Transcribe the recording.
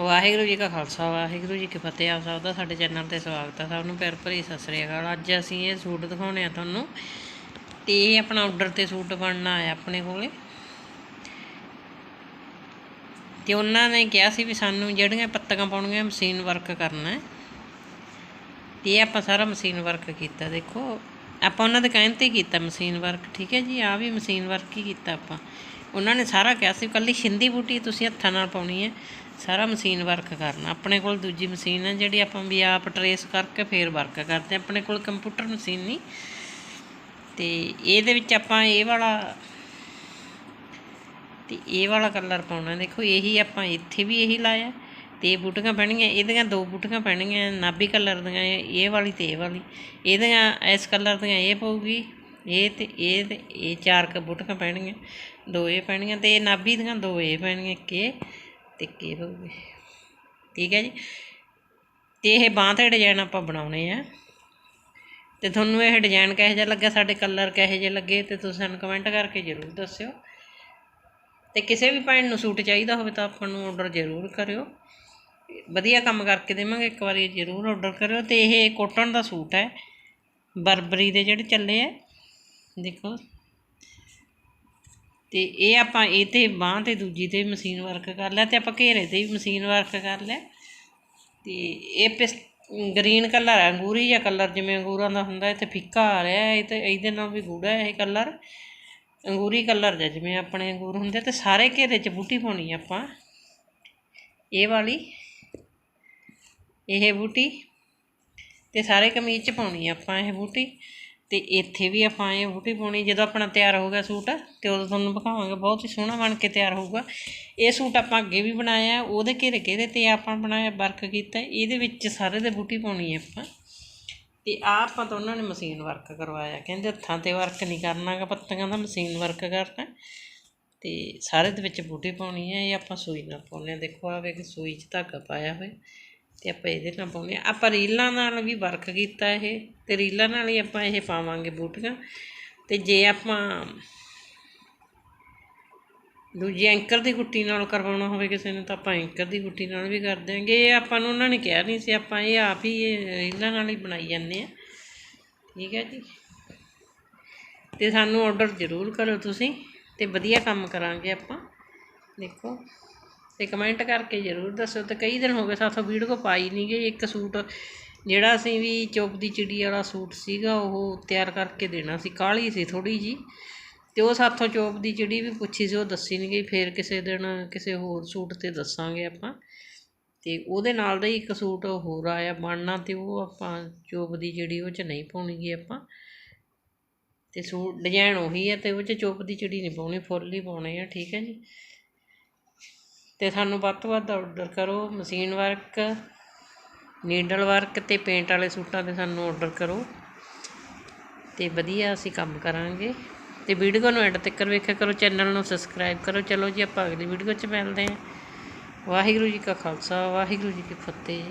ਵਾਹਿਗੁਰੂ ਜੀ ਕਾ ਖਾਲਸਾ, ਵਾਹਿਗੁਰੂ ਜੀ ਕੀ ਫਤਿਹ। ਆਪ ਸਭ ਦਾ ਸਾਡੇ ਚੈਨਲ ਤੇ ਸਵਾਗਤ ਹੈ ਸਭ ਨੂੰ ਪਿਆਰ ਭਰੀ ਸਤਿ ਸ੍ਰੀ ਅਕਾਲ। ਅੱਜ ਅਸੀਂ ਇਹ ਸੂਟ ਦਿਖਾਉਣੇ ਆ ਤੁਹਾਨੂੰ। ਤੇ ਇਹ ਆਪਣਾ ਆਰਡਰ ਤੇ ਸੂਟ ਬਣਨਾ ਹੈ ਆਪਣੇ ਕੋਲੇ। ਤੇ ਉਹਨਾਂ ਨੇ ਕਿਹਾ ਸੀ ਵੀ ਸਾਨੂੰ ਜਿਹੜੀਆਂ ਪੱਤੀਆਂ ਪਾਉਣੀਆਂ ਮਸ਼ੀਨ ਵਰਕ ਕਰਨਾ ਹੈ। ਤੇ ਇਹ ਆਪਾਂ ਸਾਰਾ ਮਸ਼ੀਨ ਵਰਕ ਕੀਤਾ, ਦੇਖੋ। ਆਪਾਂ ਉਹਨਾਂ ਦੇ ਕਹਿਣ ਤੇ ਹੀ ਕੀਤਾ ਮਸ਼ੀਨ ਵਰਕ ਠੀਕ ਹੈ ਜੀ? ਆ ਵੀ ਮਸ਼ੀਨ ਵਰਕ ਹੀ ਕੀਤਾ ਆਪਾਂ। ਉਹਨਾਂ ਨੇ ਸਾਰਾ ਕਿਹਾ ਸੀ, ਕੱਲੀ ਛਿੰਦੀ ਬੂਟੀ ਤੁਸੀਂ ਹੱਥਾਂ ਨਾਲ ਪਾਉਣੀ ਹੈ। ਸਾਰਾ ਮਸ਼ੀਨ ਵਰਕ ਕਰਨਾ। ਆਪਣੇ ਕੋਲ ਦੂਜੀ ਮਸ਼ੀਨ ਹੈ ਜਿਹੜੀ ਆਪਾਂ ਵੀ ਆਪ ਟਰੇਸ ਕਰਕੇ ਫੇਰ ਵਰਕ ਕਰਦੇ ਹਾਂ। ਆਪਣੇ ਕੋਲ ਕੰਪਿਊਟਰ ਮਸ਼ੀਨ ਨਹੀਂ। ਤੇ ਇਹਦੇ ਵਿੱਚ ਆਪਾਂ ਇਹ ਵਾਲਾ ਤੇ ਇਹ ਵਾਲਾ ਕਲਰ ਪਾਉਣਾ। ਦੇਖੋ, ਇਹੀ ਆਪਾਂ ਇੱਥੇ ਵੀ ਇਹੀ ਲਾਇਆ। ਤੇ ਇਹ ਬੂਟੀਆਂ ਪੈਣਗੀਆਂ। ਇਹਦੀਆਂ ਦੋ ਬੂਟੀਆਂ ਪੈਣਗੀਆਂ, ਨਾਭੀ ਕਲਰ ਦੀਆਂ, ਇਹ ਇਹ ਵਾਲੀ ਤੇ ਇਹ ਵਾਲੀ। ਇਹਦੀਆਂ ਇਸ ਕਲਰ ਦੀਆਂ ਇਹ ਪਊਗੀ, ਇਹ ਤੇ ਇਹ ਤੇ ਇਹ ਚਾਰ ਕ ਬੂਟੀਆਂ ਪੈਣਗੀਆਂ, ਦੋ ਇਹ ਪੈਣਗੀਆਂ ਤੇ ਇਹ ਨਾਭੀ ਦੀਆਂ ਦੋ ਇਹ ਪੈਣਗੀਆਂ ਕੇ ਤੇ ਕੇ ਪਊਗੀ ਠੀਕ ਹੈ ਜੀ। ਤੇ ਇਹ ਬਾਂਹ ਤੇ ਡਿਜ਼ਾਈਨ ਆਪਾਂ ਬਣਾਉਣੇ ਆ। ਤੇ ਤੁਹਾਨੂੰ ਇਹ ਡਿਜ਼ਾਈਨ ਕਿਹੋ ਜਿਹਾ ਲੱਗਾ ਸਾਡੇ ਕਲਰ ਕਿਹੋ ਜਿਹੇ ਲੱਗੇ, ਤੇ ਤੁਸੀਂ ਸਾਨੂੰ ਕਮੈਂਟ ਕਰਕੇ ਜ਼ਰੂਰ ਦੱਸਿਓ। ਤੇ ਕਿਸੇ ਵੀ ਭੈਣ ਨੂੰ ਸੂਟ ਚਾਹੀਦਾ ਹੋਵੇ ਤਾਂ ਆਪਾਂ ਨੂੰ ਆਰਡਰ ਜ਼ਰੂਰ ਕਰਿਓ। ਵਧੀਆ ਕੰਮ ਕਰਕੇ ਦੇਵਾਂਗੇ, ਇੱਕ ਵਾਰੀ ਜ਼ਰੂਰ ਆਰਡਰ ਕਰਿਓ। ਤੇ ਇਹ ਕੋਟਨ ਦਾ ਸੂਟ ਹੈ। ਬਰਬਰੀ ਦੇ ਜਿਹੜੇ ਚੱਲੇ ਆ। ਦੇਖੋ। ਅਤੇ ਇਹ ਆਪਾਂ ਇਹ ਤੇ ਬਾਂਹ ਤੇ ਦੂਜੀ ਤੇ ਵੀ ਮਸ਼ੀਨ ਵਰਕ ਕਰ ਲਿਆ ਅਤੇ ਆਪਾਂ ਘੇਰੇ ਤੇ ਵੀ ਮਸ਼ੀਨ ਵਰਕ ਕਰ ਲਿਆ। ਅਤੇ ਇਹ ਪਿਸ ਗ੍ਰੀਨ ਕਲਰ ਹੈ ਅੰਗੂਰੀ ਜਿਹਾ ਕਲਰ ਜਿਵੇਂ ਅੰਗੂਰਾਂ ਦਾ ਹੁੰਦਾ, ਇਹ ਤੇ ਫਿੱਕਾ ਆ ਰਿਹਾ, ਇਹ ਤਾਂ ਇਹਦੇ ਨਾਲ ਵੀ ਗੂੜਾ ਇਹ ਕਲਰ ਅੰਗੂਰੀ ਕਲਰ ਦਾ ਜਿਵੇਂ ਆਪਣੇ ਅੰਗੂਰ ਹੁੰਦੇ ਤੇ ਸਾਰੇ ਘੇਰੇ 'ਚ ਬੂਟੀ ਪਾਉਣੀ ਆਪਾਂ। ਇਹ ਵਾਲੀ, ਇਹ ਬੂਟੀ ਤੇ ਸਾਰੇ ਕਮੀਜ਼ 'ਚ ਪਾਉਣੀ ਆਪਾਂ ਇਹ ਬੂਟੀ। ਤੇ ਇੱਥੇ ਵੀ ਆਪਾਂ ਇਹ ਬੂਟੀ ਪਾਉਣੀ, ਜਦੋਂ ਆਪਣਾ ਤਿਆਰ ਹੋ ਗਿਆ ਸੂਟ, ਤੇ ਉਦੋਂ ਤੁਹਾਨੂੰ ਵਿਖਾਵਾਂਗੇ। ਬਹੁਤ ਹੀ ਸੋਹਣਾ ਬਣ ਕੇ ਤਿਆਰ ਹੋਊਗਾ। ਇਹ ਸੂਟ ਆਪਾਂ ਅੱਗੇ ਵੀ ਬਣਾਇਆ, ਉਹਦੇ ਘੇਰੇ ਘੇਰੇ ਤੇ ਆਪਾਂ ਬਣਾਇਆ, ਵਰਕ ਕੀਤਾ। ਇਹਦੇ ਵਿੱਚ ਸਾਰੇ ਦੇ ਬੂਟੀ ਪਾਉਣੀ ਹੈ ਆਪਾਂ। ਤੇ ਆ ਆਪਾਂ ਤਾਂ ਉਹਨਾਂ ਨੇ ਮਸ਼ੀਨ ਵਰਕ ਕਰਵਾਇਆ। ਕਹਿੰਦੇ ਹੱਥਾਂ ਤੇ ਵਰਕ ਨਹੀਂ ਕਰਨਾਗਾ ਪੱਤੀਆਂ ਦਾ ਮਸ਼ੀਨ ਵਰਕ ਕਰਨਾ। ਤੇ ਸਾਰੇ ਦੇ ਵਿੱਚ ਬੂਟੀ ਪਾਉਣੀ ਹੈ ਇਹ ਆਪਾਂ ਸੂਈ ਨਾਲ ਪਾਉਂਦੇ ਹਾਂ। ਦੇਖੋ ਆਵੇ ਕਿ ਸੂਈ 'ਚ ਧਾਗਾ ਪਾਇਆ ਹੋਇਆ। ਤੇ ਆਪਾਂ ਇਹਦੇ ਨਾਲ ਪਾਉਂਦੇ ਹਾਂ। ਆਪਾਂ ਰੀਲਾਂ ਨਾਲ ਵੀ ਵਰਕ ਕੀਤਾ ਇਹ। ਤੇ ਰੀਲਾਂ ਨਾਲ ਹੀ ਆਪਾਂ ਇਹ ਪਾਵਾਂਗੇ ਬੂਟੀਆਂ। ਤੇ ਜੇ ਆਪਾਂ ਦੂਜੀ ਐਂਕਰ ਦੀ ਗੁੱਟੀ ਨਾਲ ਕਰਵਾਉਣਾ ਹੋਵੇ ਕਿਸੇ ਨੇ, ਤਾਂ ਆਪਾਂ ਐਂਕਰ ਦੀ ਗੁੱਟੀ ਨਾਲ ਵੀ ਕਰ ਦਿਆਂਗੇ। ਇਹ ਆਪਾਂ ਨੂੰ ਉਹਨਾਂ ਨੇ ਕਿਹਾ ਨਹੀਂ ਸੀ, ਆਪਾਂ ਇਹ ਆਪ ਹੀ ਇਹ ਰੀਲਾਂ ਨਾਲ ਹੀ ਬਣਾਈ ਜਾਂਦੇ ਆ ਠੀਕ ਹੈ ਜੀ? ਤੇ ਸਾਨੂੰ ਆਰਡਰ ਜ਼ਰੂਰ ਕਰੋ ਤੁਸੀਂ। ਤੇ ਵਧੀਆ ਕੰਮ ਕਰਾਂਗੇ ਆਪਾਂ। ਦੇਖੋ। ਤੇ ਕਮੈਂਟ ਕਰਕੇ ਜ਼ਰੂਰ ਦੱਸੋ ਤੇ ਕਈ ਦਿਨ ਹੋ ਗਏ ਸਾਥੋਂ ਵੀਡੀਓ ਪਾਈ ਨਹੀਂ ਗਈ। ਇੱਕ ਸੂਟ, ਜਿਹੜਾ ਅਸੀਂ ਵੀ ਚੁੱਪ ਦੀ ਚਿੜੀ ਵਾਲਾ ਸੂਟ ਸੀਗਾ, ਉਹ ਤਿਆਰ ਕਰਕੇ ਦੇਣਾ ਸੀ। ਕਾਲੀ ਸੀ ਥੋੜੀ ਜੀ ਤੇ ਉਹ ਸਾਥੋਂ ਚੋਪ ਦੀ ਚਿੜੀ ਵੀ ਪੁੱਛੀ ਸੀ, ਉਹ ਦੱਸੀ ਨਹੀਂ ਗਈ। ਫੇਰ ਕਿਸੇ ਦਿਨ ਕਿਸੇ ਹੋਰ ਸੂਟ ਤੇ ਦੱਸਾਂਗੇ ਆਪਾਂ। ਤੇ ਉਹਦੇ ਨਾਲ ਦਾ ਹੀ ਇੱਕ ਸੂਟ ਹੋਰ ਆਇਆ ਬਣਨਾ ਤੇ ਉਹ ਆਪਾਂ ਚੋਪ ਦੀ ਚਿੜੀ ਉਹ ਚ ਨਹੀਂ ਪਾਉਣੀ ਗੀ ਆਪਾਂ। ਤੇ ਸੂਟ ਡਿਜ਼ਾਈਨ ਉਹੀ ਹੈ ਤੇ ਉਹ ਚ ਚੋਪ ਦੀ ਚਿੜੀ ਨਹੀਂ ਪਾਉਣੀ, ਫੁੱਲ ਹੀ ਪਾਉਣੇ ਆ, ਠੀਕ ਹੈ ਜੀ। ਅਤੇ ਸਾਨੂੰ ਵੱਧ ਤੋਂ ਵੱਧ ਔਡਰ ਕਰੋ। ਮਸ਼ੀਨ ਵਰਕ ਨੀਡਲ ਵਰਕ ਅਤੇ ਪੇਂਟ ਵਾਲੇ ਸੂਟਾਂ ਤੇ ਸਾਨੂੰ ਔਡਰ ਕਰੋ। ਅਤੇ ਵਧੀਆ ਅਸੀਂ ਕੰਮ ਕਰਾਂਗੇ। ਅਤੇ ਵੀਡੀਓ ਨੂੰ ਐਡ ਤੱਕ ਵੇਖਿਆ ਕਰੋ। ਚੈਨਲ ਨੂੰ ਸਬਸਕ੍ਰਾਈਬ ਕਰੋ। ਚਲੋ ਜੀ, ਆਪਾਂ ਅਗਲੀ ਵੀਡੀਓ 'ਚ ਮਿਲਦੇ ਹਾਂ। ਵਾਹਿਗੁਰੂ ਜੀ ਕਾ ਖਾਲਸਾ, ਵਾਹਿਗੁਰੂ ਜੀ ਕੀ ਫਤਿਹ।